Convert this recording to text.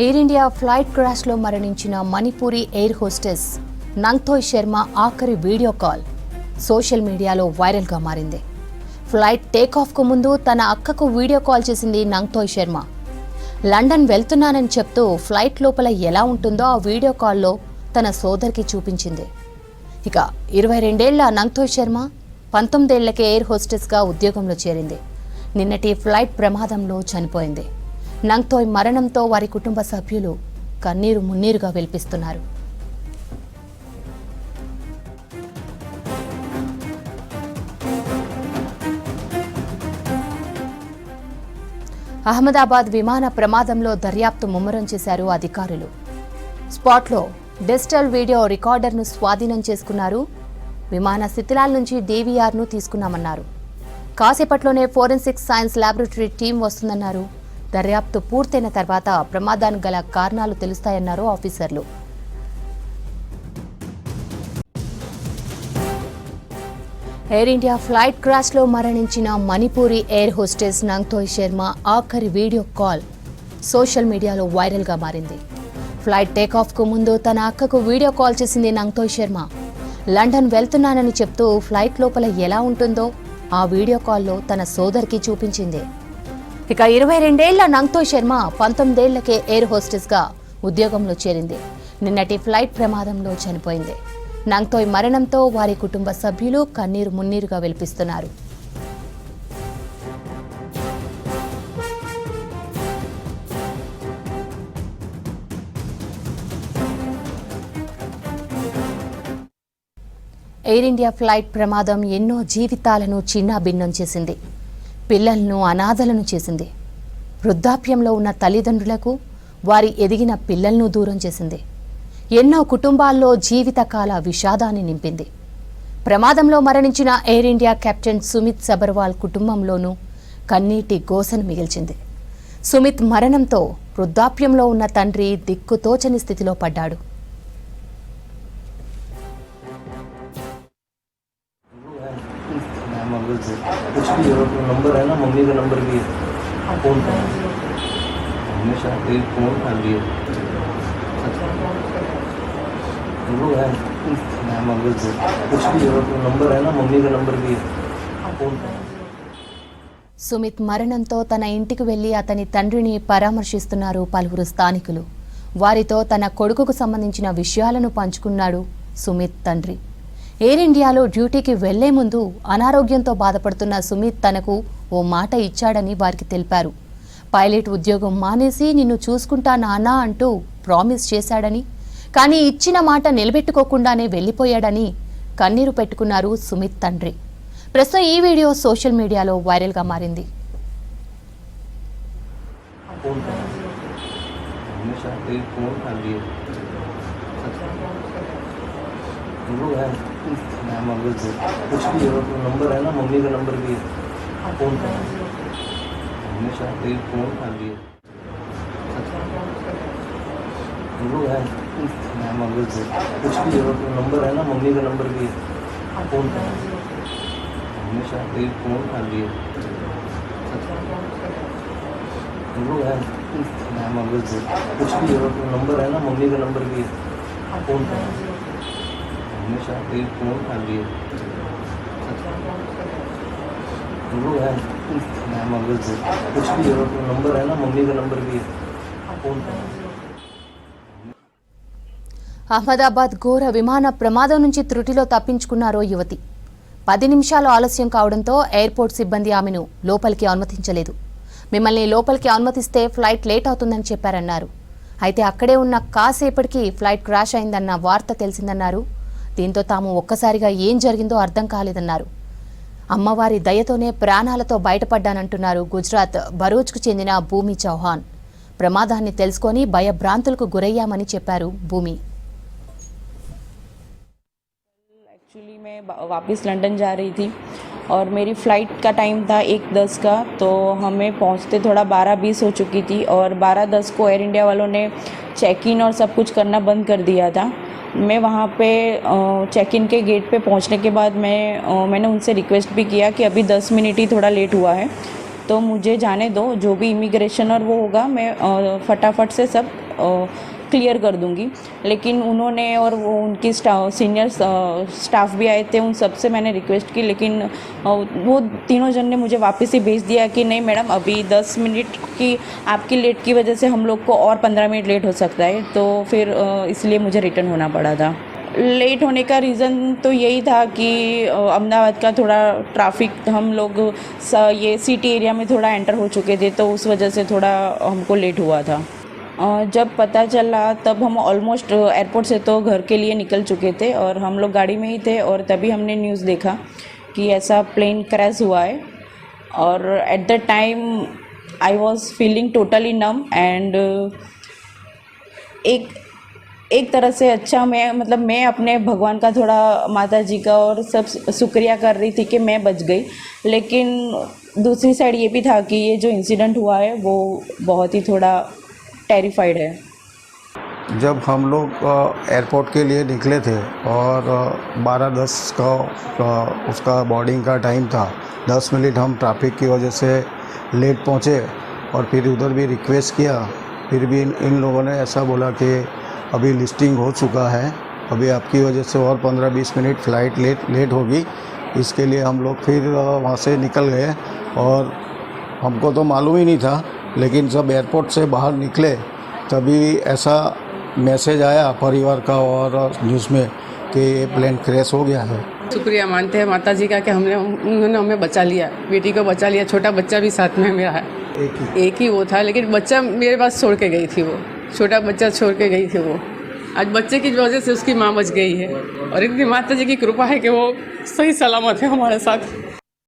Air India flight క్రాష్లో మరణించిన Manipuri air hostess నంగ్థోయ్ Sharma ఆఖరి వీడియో కాల్ సోషల్ మీడియాలో వైరల్గా మారింది. ఫ్లైట్ టేకాఫ్కు ముందు తన అక్కకు వీడియో కాల్ చేసింది నంగ్థోయ్ శర్మ. లండన్ వెళ్తున్నానని చెప్తూ ఫ్లైట్ లోపల ఎలా ఉంటుందో ఆ వీడియో కాల్లో తన సోదరికి చూపించింది. ఇక ఇరవై రెండేళ్ళ నంగ్థోయ్ శర్మ పంతొమ్మిదేళ్ళకే ఎయిర్ హోస్టెస్గా ఉద్యోగంలో చేరింది. నిన్నటి ఫ్లైట్ ప్రమాదంలో చనిపోయింది. నంగ్తోయ్ మరణంతో వారి కుటుంబ సభ్యులు కన్నీరు మున్నీరుగా వెల్పిస్తున్నారు. అహ్మదాబాద్ విమాన ప్రమాదంలో దర్యాప్తు ముమ్మరం చేశారు అధికారులు. స్పాట్లో డిజిటల్ వీడియో రికార్డర్ను స్వాధీనం చేసుకున్నారు. విమాన శిథిలాల నుంచి డీవీఆర్ను తీసుకున్నామన్నారు. కాసేపట్లోనే ఫోరెన్సిక్ సైన్స్ ల్యాబొరేటరీ టీం వస్తుందన్నారు. దర్యాప్తు పూర్తయిన తర్వాత ప్రమాదానికి గల కారణాలు తెలుస్తాయన్నారు ఆఫీసర్లు. ఎయిర్ ఇండియా ఫ్లైట్ క్రాష్లో మరణించిన మణిపూరి ఎయిర్ హోస్టెస్ నంగ్తోయ్ శర్మ ఆఖరి వీడియో కాల్ సోషల్ మీడియాలో వైరల్గా మారింది. ఫ్లైట్ టేకాఫ్కు ముందు తన అక్కకు వీడియో కాల్ చేసింది నంగ్తోయ్ శర్మ. లండన్ వెళ్తున్నానని చెప్తూ ఫ్లైట్ లోపల ఎలా ఉంటుందో ఆ వీడియో కాల్లో తన సోదరికి చూపించింది. ఇక ఇరవై రెండేళ్ళ నంగ్తోయ్ శర్మ పంతొమ్మిదేళ్ళకే ఎయిర్ హోస్టెస్గా ఉద్యోగంలో చేరింది. నిన్నటి ఫ్లైట్ ప్రమాదంలో చనిపోయింది. నంగ్తోయ్ మరణంతో వారి కుటుంబ సభ్యులు కన్నీరు మున్నీరుగా వెలిపిస్తున్నారు. ఎయిర్ ఇండియా ఫ్లైట్ ప్రమాదం ఎన్నో జీవితాలను చిన్నాభిన్నం చేసింది. పిల్లలను అనాథలను చేసింది. వృద్ధాప్యంలో ఉన్న తల్లిదండ్రులకు వారి ఎదిగిన పిల్లలను దూరం చేసింది. ఎన్నో కుటుంబాల్లో జీవితకాల విషాదాన్ని నింపింది. ప్రమాదంలో మరణించిన air India captain Sumit Sabharwal కుటుంబంలోనూ కన్నీటి గోసను మిగిల్చింది. సుమిత్ మరణంతో వృద్ధాప్యంలో ఉన్న తండ్రి దిక్కుతోచని స్థితిలో పడ్డాడు. मैम अगर से कुछ भी हो तो नंबर है ना मम्मी का नंबर भी फ़ोन करें हमेशा एक फ़ोन कर लिए हम लोग हैं मैम अगर से कुछ भी हो तो नंबर है ना मम्मी का नंबर भी फ़ोन करें సుమిత్ మరణంతో తన ఇంటికి వెళ్లి అతని తండ్రిని పరామర్శిస్తున్నారు పలువురు స్థానికులు వారితో తన కొడుకుకు సంబంధించిన విషయాలను పంచుకున్నాడు సుమిత్ తండ్రి ఎయిర్ ఇండియాలో డ్యూటీకి వెళ్లే ముందు అనారోగ్యంతో బాధపడుతున్న సుమిత్ తనకు ఓ మాట ఇచ్చాడని వారికి తెలిపారు పైలట్ ఉద్యోగం మానేసి నిన్ను చూసుకుంటా నాన్నా అంటూ ప్రామిస్ చేశాడని కానీ ఇచ్చిన మాట నిలబెట్టుకోకుండానే వెళ్లిపోయాడని కన్నీరు పెట్టుకున్నారు సుమిత్ తండ్రి ప్రస్తుతం ఈ వీడియో సోషల్ మీడియాలో వైరల్గా మారింది फ़ोन करें हमेशा एक फ़ोन कर लिए हम हैं। मैम अगर कुछ भी हो तो नंबर है ना, मम्मी का नंबर भी है। फ़ोन करें हमेशा एक फ़ोन हम लोग हैं। मैम अगर कुछ भी हो तो नंबर है ना, मम्मी का नंबर भी है। फ़ोन करें हमेशा एक फ़ोन हम लोग हैं। मैम अगर कुछ भी हो तो नंबर है ना, मम्मी का नंबर भी है। फ़ोन करें हमेशा एक फ़ोन कर लिए हम लोग हैं मैम अगर से कुछ भी हो तो नंबर है ना मम्मी का नंबर भी फ़ोन करें అహ్మదాబాద్ ఘోర విమాన ప్రమాదం నుంచి త్రుటిలో తప్పించుకున్నారో యువతి పది నిమిషాలు ఆలస్యం కావడంతో ఎయిర్పోర్ట్ సిబ్బంది ఆమెను లోపలికి అనుమతించలేదు మిమ్మల్ని లోపలికి అనుమతిస్తే ఫ్లైట్ లేట్ అవుతుందని చెప్పారన్నారు అయితే అక్కడే ఉన్న కాసేపటికి ఫ్లైట్ క్రాష్ అయిందన్న వార్త తెలిసిందన్నారు దీంతో తాము ఒక్కసారిగా ఏం జరిగిందో అర్థం కాలేదన్నారు అమ్మవారి దయతోనే ప్రాణాలతో బయటపడ్డానంటున్నారు గుజరాత్ భరూచ్కు చెందిన భూమి చౌహాన్ ప్రమాదాన్ని తెలుసుకొని భయభ్రాంతులకు గురయ్యామని చెప్పారు భూమి एक्चुअली मैं बा- वापस लंदन जा रही थी और मेरी फ़्लाइट का टाइम था एक दस का तो हमें पहुंचते थोड़ा बारह बीस हो चुकी थी और बारह दस को एयर इंडिया वालों ने चेक इन और सब कुछ करना बंद कर दिया था मैं वहाँ पे चेक इन के गेट पे पहुँचने के बाद मैं मैंने उनसे रिक्वेस्ट भी किया कि अभी दस मिनट ही थोड़ा लेट हुआ है। तो मुझे जाने दो, जो भी इमिग्रेशन और वो होगा, मैं फटाफट से सब क्लियर कर दूँगी। लेकिन उन्होंने और वो उनकी सीनियर स्टाफ भी आए थे, उन सबसे मैंने रिक्वेस्ट की, लेकिन वो तीनों जन ने मुझे वापस ही भेज दिया कि नहीं मैडम, अभी दस मिनट की, आपकी लेट की वजह से हम लोग को और पंद्रह मिनट लेट हो सकता है। तो फिर इसलिए मुझे रिटर्न होना पड़ा था। लेट होने का रीज़न तो यही था कि अहमदाबाद का थोड़ा ट्रैफ़िक हम लोग ये सिटी एरिया में थोड़ा एंटर हो चुके थे तो उस वजह से थोड़ा हमको लेट हुआ था। जब पता चला, तब हम ऑलमोस्ट एयरपोर्ट से तो घर के लिए निकल चुके थे और हम लोग गाड़ी में ही थे और तभी हमने न्यूज़ देखा कि ऐसा प्लेन क्रैश हुआ है। और at the time I was feeling totally numb and एक एक तरह से अच्छा मैं मतलब मैं अपने भगवान का थोड़ा माता जी का और सब शुक्रिया कर रही थी कि मैं बच गई। लेकिन दूसरी साइड ये भी था कि ये जो इंसिडेंट हुआ है, वो बहुत ही थोड़ा टेरिफाइड है। जब हम लोग एयरपोर्ट के लिए निकले थे और बारह दस का उसका बोर्डिंग का टाइम था दस मिनट हम ट्रैफ़िक की वजह से लेट पहुँचे और फिर उधर भी रिक्वेस्ट किया फिर भी इन, इन लोगों ने ऐसा बोला कि अभी लिस्टिंग हो चुका है अभी आपकी वजह से और पंद्रह बीस मिनट फ़्लाइट लेट लेट होगी इसके लिए हम लोग फिर वहाँ से निकल गए और हमको तो मालूम ही नहीं था लेकिन जब एयरपोर्ट से बाहर निकले तभी ऐसा मैसेज आया परिवार का और न्यूज़ में कि ये प्लेन क्रैश हो गया है। शुक्रिया मानते हैं माता जी का कि हमने उन्होंने हमें बचा लिया बेटी को बचा लिया छोटा बच्चा भी साथ में मेरा है। एक ही। एक ही वो था लेकिन बच्चा मेरे पास छोड़ के गई थी वो। छोटा बच्चा छोड़ के गई थी वो। आज बच्चे की वजह से उसकी माँ बच गई है। और इतनी माता जी की कृपा है कि वो सही सलामत है हमारे साथ।